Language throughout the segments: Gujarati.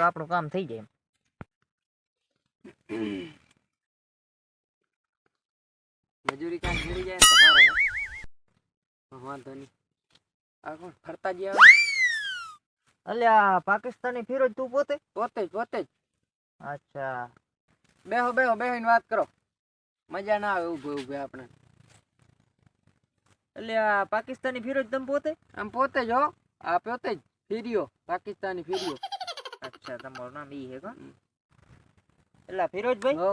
આપણું કામ થઈ જાય મજૂરી કામ મળી જાય તો સારું વાંધો નહીં આ કોણ ફરતા જ અલ્યા પાકિસ્તાની ફિરોજ તું પોતે? પોતે જ પોતે જ અચ્છા બેહો બેહો બેહીને વાત કરો મજા ના આવે ઊભો ઉભે આપણે અલ્યા પાકિસ્તાની ફિરોજ તમે પોતે? આમ પોતે જ હો. આ પોતે જ ફીર્યો પાકિસ્તાની ફીર્યો. અચ્છા તમારું નામ ઈ હે કા? એટલે ફિરોજભાઈ હો.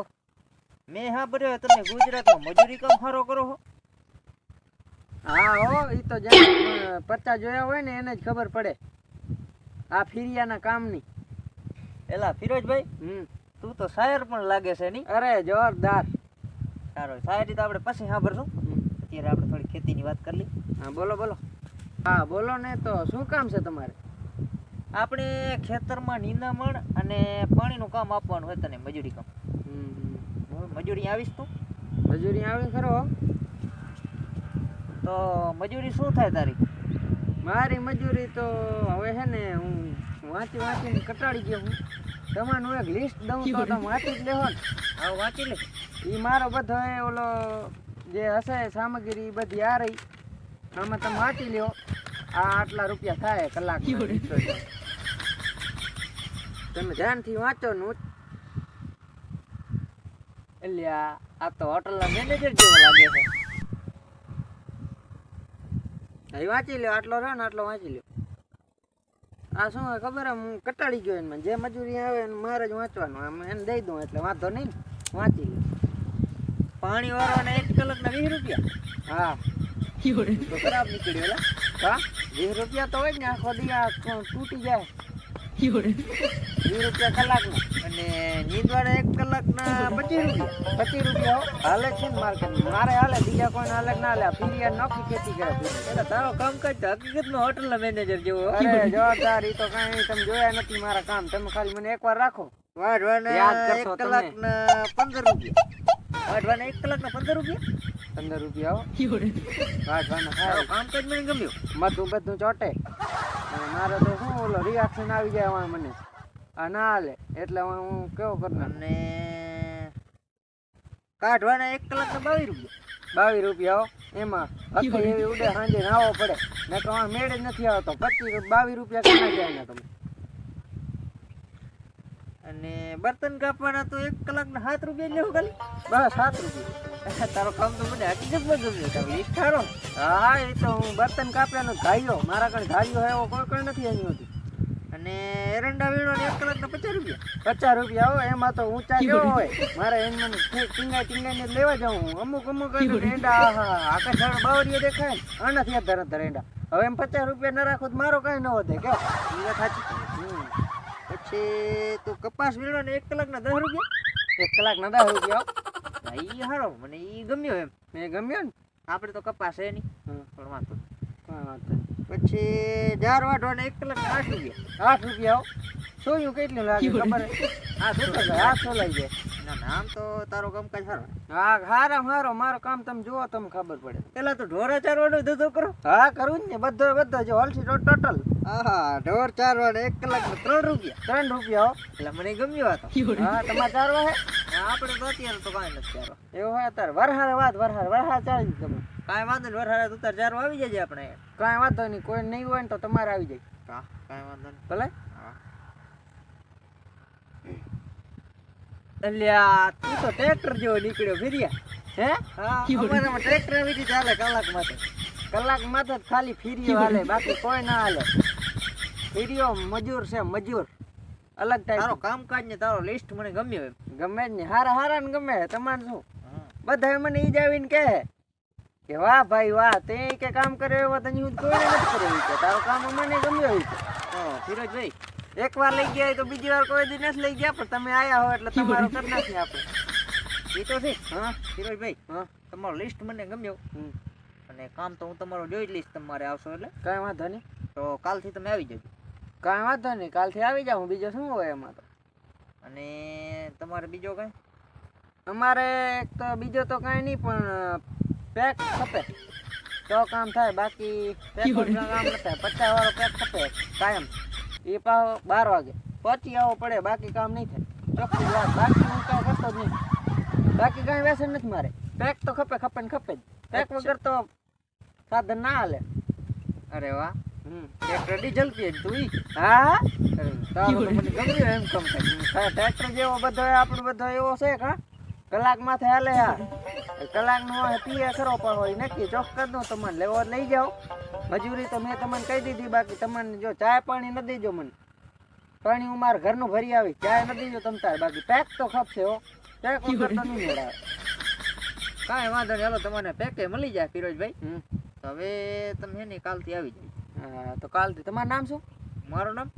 મેં હા બર્યો તમે ગુજરાતમાં મજૂરી કામ સારો કરો હો? હા હો ઈ તો જે પત્તા જોયા હોય ને એને જ ખબર પડે. આ ફિરિયાના કામની. એલા ફિરોજભાઈ હમ. તું તો શાયર પણ લાગે છે ની. અરે જોરદાર. સારો શાયરી તો આપણે પછી સાંભળશું. અત્યારે આપણે થોડી ખેતીની વાત કરી લઈ હા બોલો બોલો. હા બોલો ને તો શું કામ છે તમારે? આપણે ખેતરમાં નિંદામણ અને પાણીનું કામ આપવાનું હોય તને મજૂરી કામ. મજૂરી આવીશ તું? મજૂરી આવી ખરો? તો મજૂરી શું થાય તારી? મારી મજૂરી તો હવે છે ને હું વાંચી વાંચીને કટાડી ગયો હું. તમારું એક લિસ્ટ દઉં તો તમે વાંચી જ લેવો ને. હવે વાંચી લે. એ મારો બધો ઓલો જે હશે સામગ્રી બધી આ રહી. આમાં તમે વાંચી લ્યો. આ આટલા રૂપિયા થાય કલાક. તમે ધ્યાનથી વાંચો નું એટલે આ તો હોટલના મેનેજર જેવો લાગે છે. અહીં વાંચી લ્યો, આટલો રહ્યો ને આટલો વાંચી લ્યો. આ શું હોય ખબર? હું કટાળી ગયો એમાં. જે મજૂરી આવે મારે જ વાંચવાનું. આમ એને દઈ દઉં, એટલે વાંધો નહીં વાંચી લ્યો. પાણી વાળવાના એક કલાકના વીસ રૂપિયા. હા. તો ખરાબ નીકળ્યો હા? વીસ રૂપિયા તો હોય ને આખો દિયા તૂટી જાય. વીસ રૂપિયા કલાકના. અને એક કલાકના પચીસ રૂપિયા. પચીસ રૂપિયા હો. હાલે છે ને માર્કેટ મારે હાલે બીજા કોઈને હાલે ના હાલે. આ ફીરિયા નોખી ખેતી કરે. એટલે તારો કામકાજ તો હકીકતમાં હોટલના મેનેજર જેવો અરે જવાબદાર એ તો કાંઈ તમે જોયા નથી મારા કામ. તમે ખાલી મને એકવાર રાખો. વાર વાર એક. કલાકના પંદર રૂપિયા. વાઢવાના એક કલાકના પંદર રૂપિયા? પંદર રૂપિયા હો. વાઢવાના કામ કામકાજ મને ગમ્યું? બધું બધું ચોટે. અને મારે તો શું ઓલો રિએક્શન આવી જાય મને. આ ના હાલે એટલે હું કેવો કરનાર? અને કાઢવાના એક કલાકના બાવીસ રૂપિયા. બાવીસ રૂપિયા હો? એમાં હકે એવી ઉડે સાંજે નાવો પડે. ને તો આ મેળ જ નથી આવતો. પચીસ બાવીસ રૂપિયા કેના જાય ને તમે? અને બર્તન કાપવાના તો એક કલાકના સાત રૂપિયા લેવું ખાલી. બસ સાત રૂપિયા. તારો કામ તો મને હકીકતમાં ગમ્યું. તારો ઈ ઠારો હા એ તો હું બર્તન કાપ્યાનો ધાર્યો મારા કણ હોય એવો કોઈ કોઈ નથી આવ્યું હતું અને એરંડા વીણવાના એક કલાકના પચાસ રૂપિયા. પચાસ રૂપિયા હો એમાં તો ઊંચા કેવો હોય. મારે એને ટીંગાઈ ટીંગાઈને લેવા જાઉં હું. અમુક અમુક એંડા આહા આકાશ બાવરીએ દેખાય ને. આનાથી જ ધર ધર એંડા. હવે એમ પચાસ રૂપિયા ના રાખો તો મારો કાંઈ ન વધે કે સાચી. પછી તું કપાસ ને એક કલાકના દસ રૂપિયા. એક કલાકના દસ રૂપિયા એ હારો મને ઈ ગમ્યો એમ. મેં ગમ્યો ને? આપણે તો કપાસ હે નહીં. પણ વાંધો. પછી જાર વાઢવાના એક કલાક આઠ રૂપિયા. આઠ રૂપિયા સોયું કેટલું લાગે? ખબર હે? હા શું તો કરે? હાથ સોલાઈ જાય. ના ના તો તારો કામકાજ સારો હા હારા મારો મારો કામ તમે જુઓ તમને ખબર પડે. પેલા તો ઢોરા ચારવાનું ધંધો કરો હા કરું જ ને બધો બધો જો હોલસી ટોટલ. હા ઢોર ચારવાના એક કલાક ત્રણ રૂપિયા. ત્રણ રૂપિયા હો. એટલે મને ગમ્યો આ હા તમારે ચારવા હે? આપણે તો અત્યારે તો કાંઈ નથી એવું હોય અત્યારે. વરહારે વાત વરહાર વરહાર ચાલી જ તમે કાંઈ વાંધો નહીં વરસાદ ઉતાર તાર ચારવા આવી જાય આપણે. કાંઈ વાંધો નહીં કોઈ નહીં હોય ને તો તમારે આવી જાય. કાંઈ વાંધો નહીં. ભલે હા અલ્યા તું તો ટ્રેક્ટર જેવો નીકળ્યો ફેરિયા. હે? અમારામાં ટ્રેક્ટર આવી રીતે હાલે કલાક માટે. કલાક માટે જ ખાલી ફીરીઓ હાલે બાકી કોઈ ના હાલે. ફીરીઓ મજૂર છે મજૂર. અલગ તારો કામકાજ ને તારો લિસ્ટ મને ગમ્યો ગમે જ ને હારા હારા ને ગમે. તમારે શું? બધા મને ઈ જ આવીને કહે કે વાહ ભાઈ વાહ. તે કે કામ કર્યો એવો તને હું કોઈને નથી કર્યો તારો કામ મને ગમ્યો હોય ફિરોજભાઈ એક વાર લઈ ગયા તો બીજી વાર કોઈ દી નથી લઈ ગયા પણ તમે આયા હો એટલે તમારો કરી નાખીએ આપણે. એ તો છે. હા ફિરોજભાઈ હા તમારો લિસ્ટ મને ગમ્યો. અને કામ તો હું તમારું જોઈ લઈશ તમારે આવશો એટલે. કાંઈ વાંધો નહીં. તો કાલથી તમે આવી જજો. કાંઈ વાંધો નહીં કાલથી આવી જાઉં. બીજો શું હોય એમાં તો? અને તમારે બીજો કાંઈ? અમારે એક તો બીજો તો કાંઈ નહીં પણ પેક ખપે. તો કામ થાય બાકી પેક કામ ન થાય પચાસ વાળો પેક ખપે કાયમ. એ પાછો બાર વાગે. પછી આવવો પડે બાકી કામ નહીં થાય. ચોખ્ખી વાત બાકી હું કાંઈ કરતો જ નહીં. બાકી કાંઈ વ્યસન નથી મારે. પેક તો ખપે ખપે ને ખપે જ. પેક વગર તો સાધન ના હાલે. અરે વાહ. હમ. ટ્રેક્ટર ડીઝલ ને તું હા તારું મને ગમ્યું એમ કમ થાય. ટ્રેક્ટર જેવો બધો આપણો બધો એવો છે કા કલાક માથે હાલે યાર કલાક નો પીએ ખરો પણ હોય નક્કી ચોક કરી દઉં તમને લેવો લઈ જાઓ. મજૂરી તો મેં તમને કહી દીધી બાકી તમને જો ચા પાણી ન દેજો મને. પાણી હું મારા ઘરનું ભરી આવી ચાય ન દેજો તમ તાર. બાકી પેક તો ખપશે હો. પેક વગર તો નહીં મળે કાંઈ વાંધો નહીં. હાલો તમને પેકે મળી જાય ફિરોજભાઈ. તો હવે તમે હે ને કાલથી આવી જાય હા, તો કાલથી. તમારું નામ શું? મારું નામ?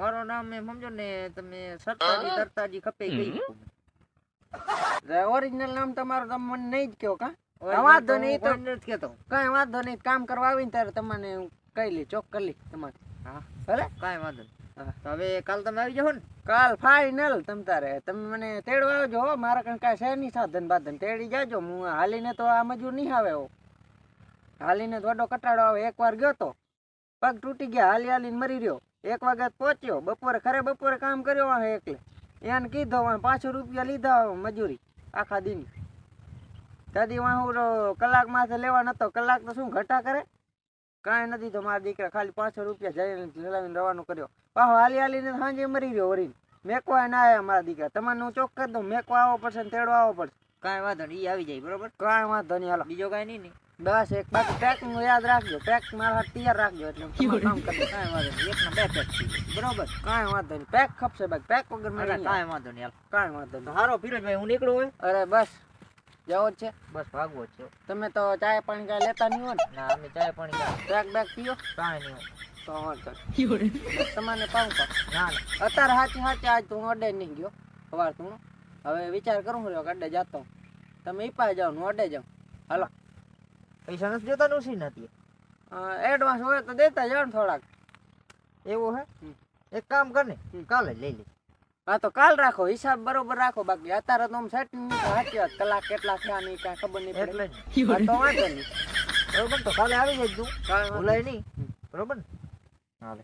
મારું નામ એમ સમજો ને તમે સરતાજી તરતાજી ખપે ગઈ. ઓરિજિનલ નામ તમારું તમે મને નહીં જ કહો કા. વાંધો નહીં તો નથી કહેતો. કાંઈ વાંધો નહીં કામ કરવા આવીને ત્યારે તમને કહી લે ચોક કરી લી તમારે. હા. ભલે કાંઈ વાંધો. તો હવે કાલ તમે આવી જાઓ ને કાલ ફાઇનલ તમ તારે. તમે મને તેડવા આવજો હો મારા કણ કાંઈ છે નહીં સાધન બાધન. તેડી જાજો હું હાલીને તો આ મજૂર નહીં આવે હો. હાલીને થોડો કટાડો આવે. એક વાર ગયો તો. પગ તૂટી ગયા હાલી હાલીને મરી રહ્યો. એક વાગ્યા પહોંચ્યો. બપોરે ખરે બપોરે કામ કર્યો એકલે. એને કીધો પાંચસો રૂપિયા લીધા મજૂરી. આખા દિન. દાદી હું કલાક માથે લેવા નતો કલાક તો શું ઘટા કરે? કાંઈ નથી તો મારા દીકરા ખાલી પાંચસો રૂપિયા જઈને ચલાવીને રવાનું કર્યો. પાછો હાલી હાલીને સાંજે મરી રહ્યો વરીને. મેકવા ના આવ્યા મારા દીકરા. તમારે હું ચોક કરી દઉં મેકવા આવવો પડશે ને તેડવા આવવો પડશે. કાંઈ વાંધો નહીં ઈ આવી જાય બરોબર? કાંઈ વાંધો નહીં હાલો. બીજો કાંઈ નહીં ને? બસ એક બાકી પેકિંગ યાદ રાખજો. પેક મારા હાથ તૈયાર રાખજો એટલે કામ કાંઈ વાંધો નહીં એકના બે પેક બરોબર? કાંઈ વાંધો નહીં. પેક ખપશે બાકી. પેક વગર અરે કાંઈ વાંધો નહીં હાલ. કાંઈ વાંધો નહીં. હારો ફિરોજભાઈ હું નીકળું હોય અરે બસ. જવો જ છે? બસ ભાગવો જ છે. તમે તો ચાય પાણી કાંઈ લેતા નહીં હોય ને? ના અમે ચાય પાણી કાંઈ બેગ બેગ પીઓ. કાંઈ નહીં હોય. તો વાંધો નહીં. તમને પાઉં પા ના ના. અત્યારે સાચી સાચી આજ તું હું અડે નહીં ગયો સવાર તું હવે વિચાર કરું રહ્યો અડે જાતો તમે ઈપા જાઓ ને હું અડે જાઉં. હાલો. પૈસા નથી જોતા નુસી નથી. એડવાન્સ હોય તો દેતા જાઓ ને થોડાક. એવું હે? એક કામ કર ને કાલે લઈ લે. હા તો કાલ રાખો હિસાબ બરોબર રાખો. બાકી અત્યારે તો સાચી વાત. કલાક કેટલા થયા નહીં કાંઈ ખબર નહીં પડે. એટલે તો વાંધો નહીં. બરોબર તો કાલે આવી જાય તું કાંઈ વાંધો ભૂલાય નહીં. બરોબર ને? હાલે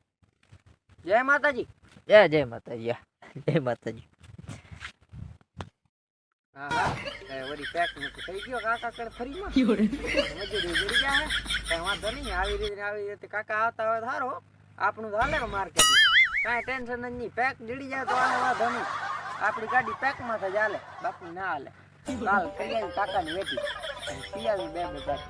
જય માતાજી. જય જય માતાજી. હા. જય માતાજી. હા હા. એ વળી પેક મૂકી થઈ ગયો કાકા કર ફરીમાં? મજૂરી ઉજળી ગયા હે? કઈ વાંધો નહીં આવી રીતે આવી રીતે કાકા આવતા હોય સારો આપણું તો હાલે માર્કેટ. કાંઈ ટેન્શન જ નહીં. પેક જડી જાય તો આને વાંધો નહીં. આપણી ગાડી પેકમાં જ હાલે. બાકી ના હાલે. કાલ કઈ કાકાની વેટી પી બે બે પેક